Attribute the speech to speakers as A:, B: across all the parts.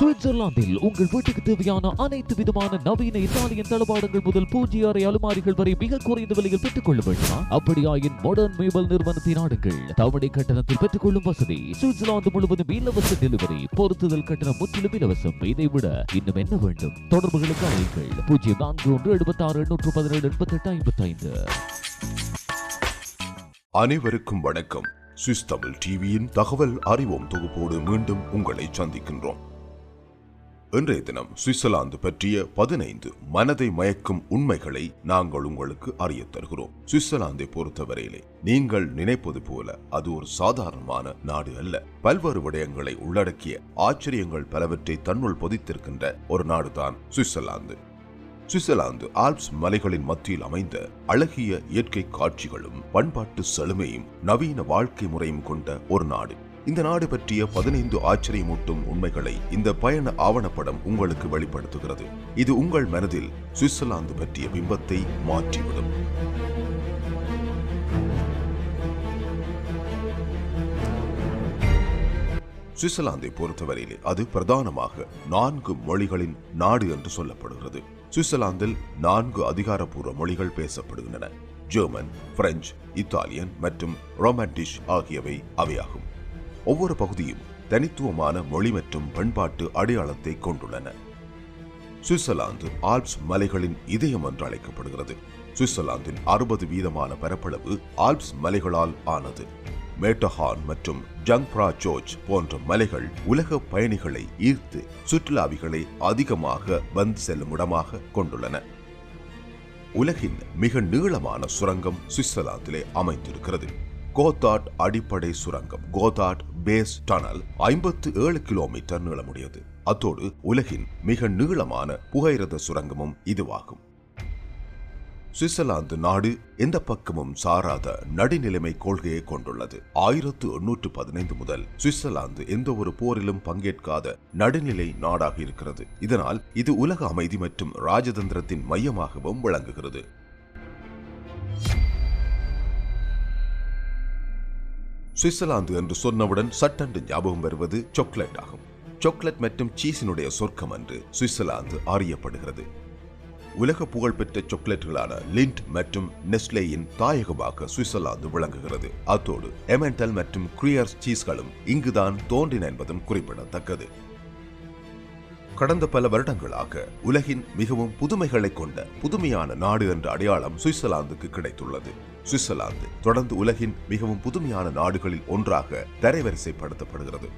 A: சுவிட்சர்லாந்தில் உங்கள் வீட்டுக்கு தேவையான அனைத்து விதமான நவீன இத்தாலியன் தளபாடங்கள் முதல் பூஜ்ய அறை அலுமாரிகள் வரை மிக குறைந்த விலையில் பெற்றுக் கொள்ள வேண்டுமா. அப்படியாயின் மாடர்ன் மேபல் நிறுவனத்தின் நாடுங்கள் தவணை கட்டணத்தில் பெற்றுக் கொள்ளும் வசதி. சுவிட்சர்லாந்து முழுவதும் இலவச டெலிவரி பொருத்துதல் கட்டணம் முற்றிலும் இலவசம். இதை விட இன்னும் என்ன வேண்டும்? தொடர்புகளுக்கு அழைங்கள் பூஜ்ஜியம் நான்கு ஒன்று எழுபத்தி ஆறு எண்ணூற்று பதினேழு எண்பத்தி எட்டு ஐம்பத்தி ஐந்து
B: அனைவருக்கும் வணக்கம். சுவிஸ் தமிழ் டிவியின் தகவல் அறிவோம் தொகுப்போடு மீண்டும் உங்களை சந்திக்கின்றோம். இன்றைய தினம் சுவிட்சர்லாந்து பற்றிய பதினைந்து மனதை மயக்கும் உண்மைகளை நாங்கள் உங்களுக்கு அறிய தருகிறோம். சுவிட்சர்லாந்தை பொறுத்தவரையிலே நீங்கள் நினைப்பது போல அது ஒரு சாதாரணமான நாடு அல்ல. பல்வேறு விடயங்களை உள்ளடக்கிய ஆச்சரியங்கள் பலவற்றை தன்னுள் பொதித்திருக்கின்ற ஒரு நாடுதான் சுவிட்சர்லாந்து. சுவிட்சர்லாந்து ஆல்ப்ஸ் மலைகளின் மத்தியில் அமைந்த அழகிய இயற்கை காட்சிகளும் பண்பாட்டு செழுமையும் நவீன வாழ்க்கை முறையும் கொண்ட ஒரு நாடு. இந்த நாடு பற்றிய பதினைந்து ஆச்சரியமூட்டும் உண்மைகளை இந்த பயண ஆவணப்படம் உங்களுக்கு வெளிப்படுத்துகிறது. இது உங்கள் மனதில் சுவிட்சர்லாந்து பற்றிய பிம்பத்தை மாற்றிவிடும். சுவிட்சர்லாந்தை பொறுத்தவரையிலே அது பிரதானமாக நான்கு மொழிகளின் நாடு என்று சொல்லப்படுகிறது. சுவிட்சர்லாந்தில் நான்கு அதிகாரப்பூர்வ மொழிகள் பேசப்படுகின்றன. ஜெர்மன் பிரெஞ்சு இத்தாலியன் மற்றும் ரொமான்டிஷ் ஆகியவை அவையாகும். ஒவ்வொரு பகுதியும் தனித்துவமான மொழி மற்றும் பண்பாட்டு அடையாளத்தை கொண்டுள்ளன. சுவிட்சர்லாந்து ஆல்ப்ஸ் மலைகளின் இதயம் என்று அழைக்கப்படுகிறது. சுவிட்சர்லாந்தின் அறுபது வீதமான பரப்பளவு ஆல்ப்ஸ் மலைகளால் ஆனது. மேட்டஹான் மற்றும் ஜங்ப்ரா ஜோர்ஜ் போன்ற மலைகள் உலக பயணிகளை ஈர்த்து சுற்றுலாவிகளை அதிகமாக வந்து செல்லும் இடமாக கொண்டுள்ளன. உலகின் மிக நீளமான சுரங்கம் சுவிட்சர்லாந்திலே அமைந்திருக்கிறது. கோதாட் அடிப்படை சுரங்கம் கோதாட் பேஸ் டனல் ஐம்பத்து ஏழு கிலோமீட்டர் நீளமுடையது. அத்தோடு உலகின் மிக நீளமான புகையிரத சுரங்கமும் இதுவாகும். சுவிட்சர்லாந்து நாடு எந்த பக்கமும் சாராத நடுநிலைமை கொள்கையை கொண்டுள்ளது. ஆயிரத்து எண்ணூற்று பதினைந்து முதல் சுவிட்சர்லாந்து எந்த ஒரு போரிலும் பங்கேற்காத நடுநிலை நாடாக இருக்கிறது. இதனால் இது உலக அமைதி மற்றும் ராஜதந்திரத்தின் மையமாகவும் விளங்குகிறது. சுவிட்சர்லாந்து என்று சொன்னவுடன் சட்டென்று ஞாபகம் வருவது சாக்லேட் ஆகும். சாக்லேட் மற்றும் சீஸினுடைய சொர்க்கம் என்று சுவிட்சர்லாந்து அறியப்படுகிறது. உலக புகழ்பெற்ற சாக்லேட்டுகளான லிண்ட் மற்றும் நெஸ்லேயின் தாயகமாக சுவிட்சர்லாந்து விளங்குகிறது. அத்தோடு எமெண்டல் மற்றும் கிரியர்ஸ் சீஸ்களும் இங்குதான் தோன்றின என்பதும் குறிப்பிடத்தக்கது. கடந்த பல வருடங்களாக உலகின் மிகவும் புதுமைகளை கொண்ட புதுமையான நாடு என்ற அடையாளம் சுவிட்சர்லாந்துக்கு கிடைத்துள்ளது. சுவிட்சர்லாந்து தொடர்ந்து உலகின் மிகவும் புதுமையான நாடுகளில் ஒன்றாக தரைவரிசைப்படுத்தப்படுகிறது.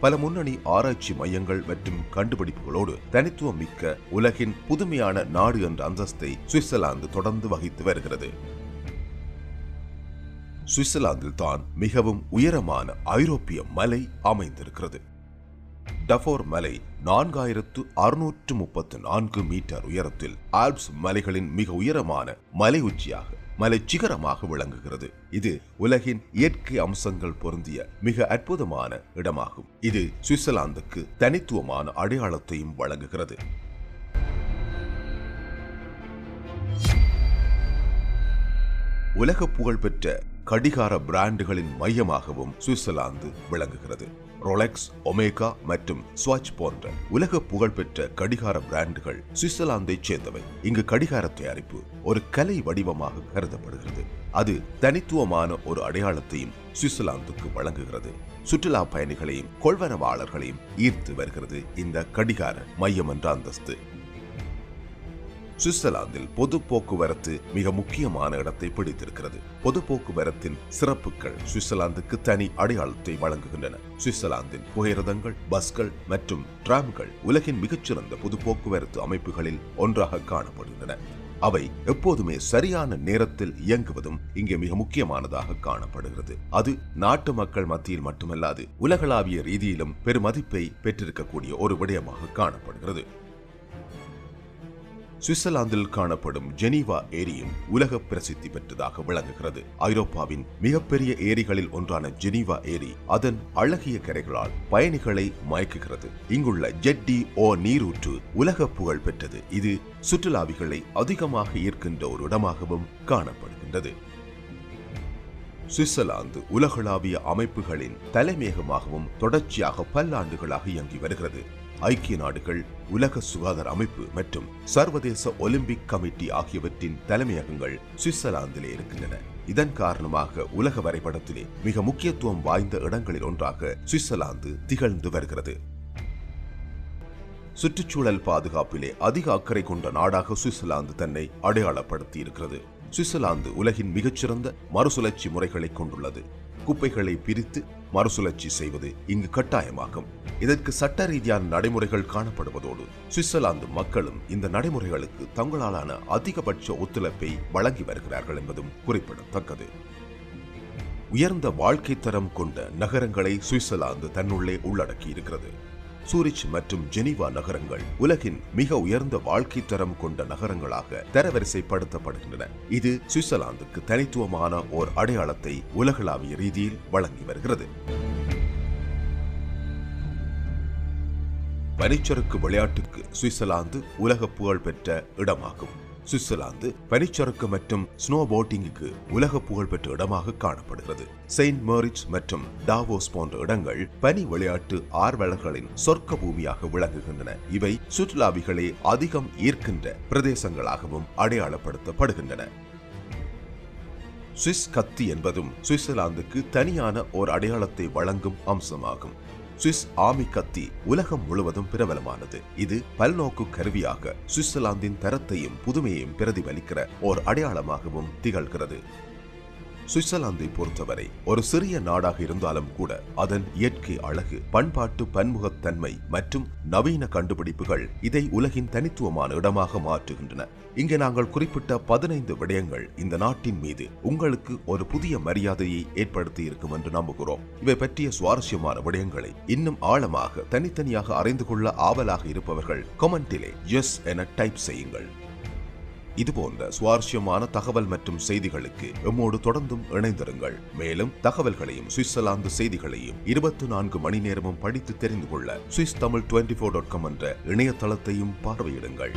B: பல முன்னணி ஆராய்ச்சி மையங்கள் மற்றும் கண்டுபிடிப்புகளோடு தனித்துவம் மிக்க உலகின் புதுமையான நாடு என்ற அந்தஸ்தை சுவிட்சர்லாந்து தொடர்ந்து வகித்து வருகிறது. சுவிட்சர்லாந்தில் தான் மிகவும் உயரமான ஐரோப்பிய மலை அமைந்திருக்கிறது. டஃபோர் மலை நான்காயிரத்து அறுநூற்று முப்பத்து நான்கு மீட்டர் உயரத்தில் ஆல்ப்ஸ் மலைகளின் மிக உயரமான மலை உச்சியாக மலை சிகரமாக விளங்குகிறது. இது உலகின் இயற்கை அம்சங்கள் பொருந்திய மிக அற்புதமான இடமாகும். இது சுவிட்சர்லாந்துக்கு தனித்துவமான அடையாளத்தையும் வழங்குகிறது. உலக புகழ்பெற்ற கடிகார பிராண்டுகளின் மையமாகவும் சுவிட்சர்லாந்து விளங்குகிறது. ரொலெக்ஸ் ஒமேகா மற்றும் ஸ்வாட்ச் போன்ற உலக புகழ்பெற்ற கடிகார பிராண்டுகள் சுவிட்சர்லாந்தைச் சேர்ந்தவை. இங்கு கடிகார தயாரிப்பு ஒரு கலை வடிவமாக கருதப்படுகிறது. அது தனித்துவமான ஒரு அடையாளத்தையும் சுவிட்சர்லாந்துக்கு வழங்குகிறது. சுற்றுலா பயணிகளையும் கொள்வனவாளர்களையும் ஈர்த்து வருகிறது இந்த கடிகார மையம் என்ற அந்தஸ்து. சுவிட்சர்லாந்தில் பொது போக்குவரத்து மிக முக்கியமான இடத்தை பிடித்திருக்கிறது. பொது போக்குவரத்தின் சிறப்புகள் சுவிட்சர்லாந்துக்கு தனி அடையாளத்தை வழங்குகின்றன. சுவிட்சர்லாந்தின் புகையிரதங்கள் பஸ்கள் மற்றும் டிராம்கள் உலகின் மிகச்சிறந்த பொது போக்குவரத்து அமைப்புகளில் ஒன்றாக காணப்படுகின்றன. அவை எப்போதுமே சரியான நேரத்தில் இயங்குவதும் இங்கே மிக முக்கியமானதாக காணப்படுகிறது. அது நாட்டு மக்கள் மத்தியில் மட்டுமல்லாது உலகளாவிய ரீதியிலும் பெருமதிப்பை பெற்றிருக்கக்கூடிய ஒரு விடயமாக காணப்படுகிறது. சுவிட்சர்லாந்தில் காணப்படும் ஜெனீவா ஏரியும் உலக பிரசித்தி பெற்றதாக விளங்குகிறது. ஐரோப்பாவின் மிகப்பெரிய ஏரிகளில் ஒன்றான ஜெனீவா ஏரி அதன் அழகிய கரைகளால் பயணிகளை மயக்குகிறது. இங்குள்ள ஜெட்டி ஓ நீரூற்று உலக புகழ் பெற்றது. இது சுற்றுலாவிகளை அதிகமாக ஈர்க்கின்ற ஒரு இடமாகவும் காணப்படுகின்றது. சுவிட்சர்லாந்து உலகளாவிய அமைப்புகளின் தலைமையகமாகவும் தொடர்ச்சியாக பல்லாண்டுகளாக இயங்கி வருகிறது. ஐக்கிய நாடுகள் உலக சுகாதார அமைப்பு மற்றும் சர்வதேச ஒலிம்பிக் கமிட்டி ஆகியவற்றின் தலைமையகங்கள் சுவிட்சர்லாந்திலே இருக்கின்றன. இதன் காரணமாக உலக வரைபடத்திலே மிக முக்கியத்துவம் வாய்ந்த இடங்களில் ஒன்றாக சுவிட்சர்லாந்து திகழ்ந்து வருகிறது. சுற்றுச்சூழல் பாதுகாப்பிலே அதிக அக்கறை கொண்ட நாடாக சுவிட்சர்லாந்து தன்னை அடையாளப்படுத்தி இருக்கிறது சுவிட்சர்லாந்து உலகின் மிகச்சிறந்த மறுசுழற்சி முறைகளை கொண்டுள்ளது. குப்பைகளை பிரித்து மறுசுழற்சி செய்வது இங்கு கட்டாயமாகும். இதற்கு சட்ட ரீதியான நடைமுறைகள் காணப்படுவதோடு சுவிட்சர்லாந்து மக்களும் இந்த நடைமுறைகளுக்கு தங்களாலான அதிகபட்ச ஒத்துழைப்பை வழங்கி வருகிறார்கள் என்பதும் குறிப்பிடத்தக்கது. உயர்ந்த வாழ்க்கை தரம் கொண்ட நகரங்களை சுவிட்சர்லாந்து தன்னுள்ளே உள்ளடக்கி இருக்கிறது சூரிச் மற்றும் ஜெனீவா நகரங்கள் உலகின் மிக உயர்ந்த வாழ்க்கை தரம் கொண்ட நகரங்களாக தரவரிசைப்படுத்தப்படுகின்றன. இது சுவிட்சர்லாந்துக்கு தனித்துவமான ஓர் அடையாளத்தை உலகளாவிய ரீதியில் வழங்கி வருகிறது. பனிச்சறுக்கு விளையாட்டுக்கு சுவிட்சர்லாந்து உலக புகழ் பெற்ற இடமாகும். சுவிட்சர்லாந்து பனிச்சறுக்கு மற்றும் ஸ்னோ போட்டிங்குக்கு உலக புகழ்பெற்ற இடமாக காணப்படுகிறது. செயின்ட் மேரிட்ஸ் மற்றும் டாவோஸ் போன்ற இடங்கள் பனி விளையாட்டு ஆர்வலர்களின் சொர்க்க பூமியாக விளங்குகின்றன. இவை சுற்றுலாவிகளை அதிகம் ஈர்க்கின்ற பிரதேசங்களாகவும் அடையாளப்படுத்தப்படுகின்றன. சுவிஸ் கத்தி என்பதும் சுவிட்சர்லாந்துக்கு தனியான ஓர் அடையாளத்தை வழங்கும் அம்சமாகும். சுவிஸ் ஆமி கத்தி உலகம் முழுவதும் பிரபலமானது. இது பல்நோக்கு கருவியாக சுவிட்சர்லாந்தின் தரத்தையும் புதுமையையும் பிரதிபலிக்கிற ஓர் அடையாளமாகவும் திகழ்கிறது. சுவிட்சர்லாந்தை பொறுத்தவரை ஒரு சிறிய நாடாக இருந்தாலும் கூட அதன் இயற்கை அழகு பண்பாட்டு பன்முகத்தன்மை மற்றும் நவீன கண்டுபிடிப்புகள் இதை உலகின் தனித்துவமான இடமாக மாற்றுகின்றன. இங்கே நாங்கள் குறிப்பிட்ட பதினைந்து விடயங்கள் இந்த நாட்டின் மீது உங்களுக்கு ஒரு புதிய மரியாதையை ஏற்படுத்தி இருக்கும் என்று நம்புகிறோம். இவை பற்றிய சுவாரஸ்யமான விடயங்களை இன்னும் ஆழமாக தனித்தனியாக அறிந்து கொள்ள ஆவலாக இருப்பவர்கள் கொமெண்டிலே எஸ் என டைப் செய்யுங்கள். இதுபோன்ற சுவாரஸ்யமான தகவல் மற்றும் செய்திகளுக்கு எம்மோடு தொடர்ந்தும் இணைந்திருங்கள். மேலும் தகவல்களையும் சுவிட்சர்லாந்து செய்திகளையும் இருபத்தி நான்கு மணி நேரமும் படித்து தெரிந்து கொள்ள Swiss Tamil twenty four dot com என்ற இணையதளத்தையும் பார்வையிடுங்கள்.